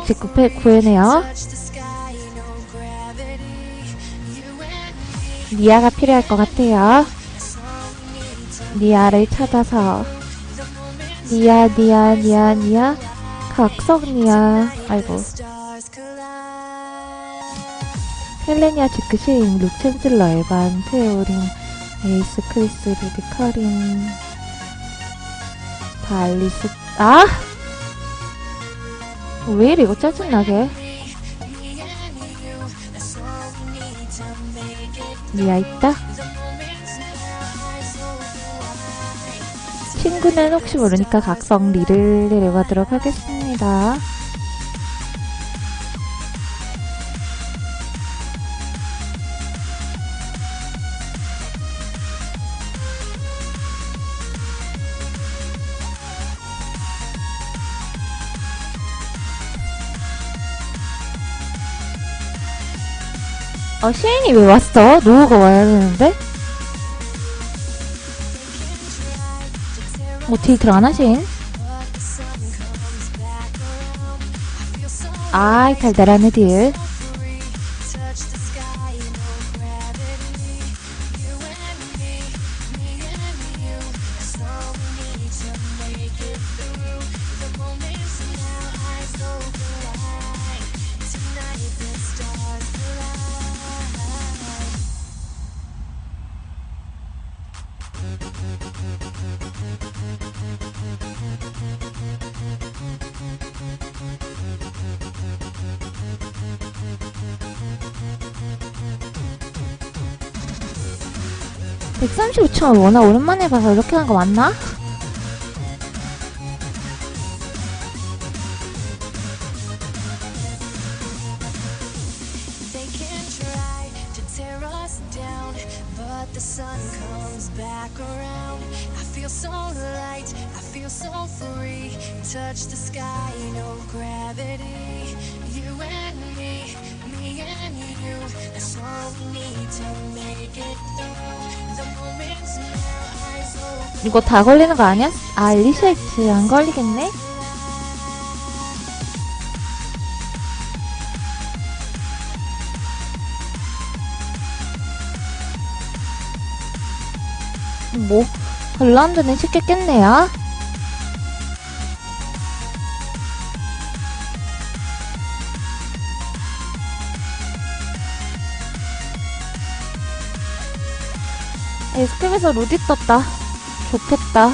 1119회네요. 니아가 필요할 것 같아요. 니아를 찾아서 니아 니아 니아 니아 각성 니아 아이고 헬레니아 지크시임 루첸슬러 에반 테오린 에이스 크리스 루디 카린 발리스 아! 왜 이래 이거 짜증나게 니아 있다? 친구는 혹시 모르니까 각성 리를 내려가도록 하겠습니다. 아 시인이 왜 왔어? 노우가 와야 되는데? 어 데이트를 안 하신? 아이 달달한 애들 135,000원 워낙 오랜만에 봐서 이렇게 한 거 맞나? 이거 다 걸리는 거 아니야? 아, 리셋 안 걸리겠네? 뭐, 헐란드는 쉽게 깼네요. 에스캡에서 루디 떴다. 좋겠다.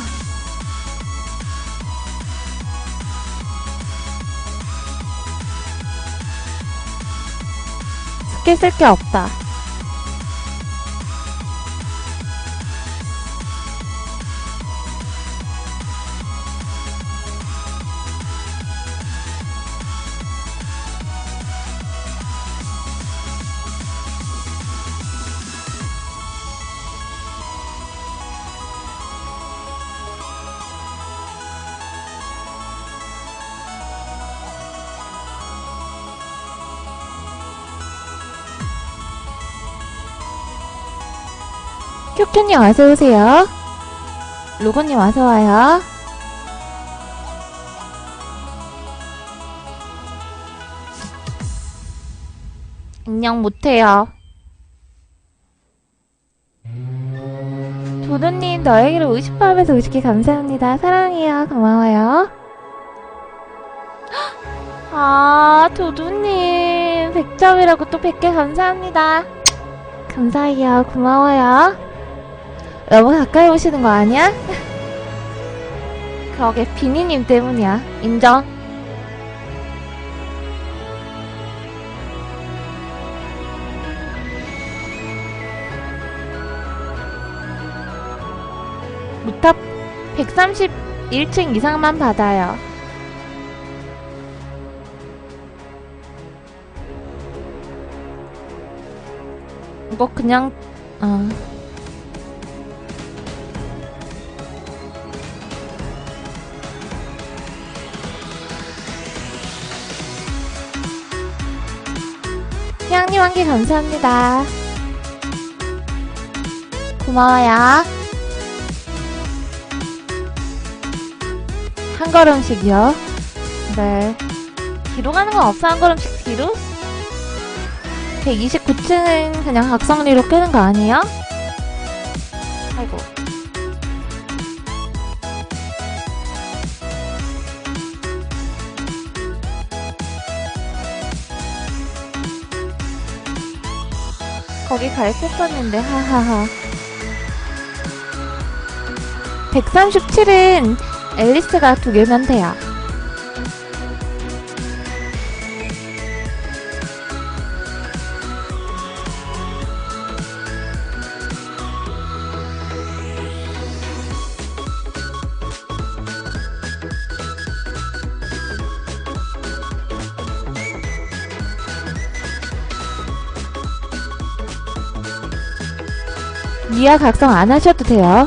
스킬 쓸 게 없다. 큐큐님 어서오세요. 로고님 어서와요. 안녕 못해요. 도도님 너에게로 58에서 50개 감사합니다. 사랑해요. 고마워요. 아 도도님 100점이라고 또 100개 감사합니다. 감사해요. 고마워요. 너무 가까이 오시는 거 아니야? 그러게 비니님 때문이야. 인정. 루탑 131층 이상만 받아요. 이거 그냥 어. 희양님 한 개 감사합니다. 고마워요. 한 걸음씩이요. 네. 뒤로 가는 건 없어? 한 걸음씩 뒤로? 129층은 그냥 각성리로 끄는 거 아니에요? 아이고. 거기 가입했었는데, 하하하. 137은 앨리스가 두 개면 돼요. 미아 각성 안 하셔도 돼요.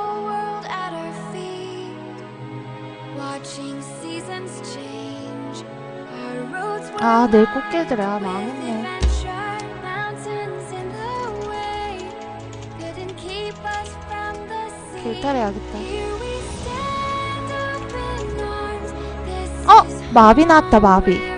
아, 내일 꽃게들아, 망했네. This 어! 마비 나왔다, 마비.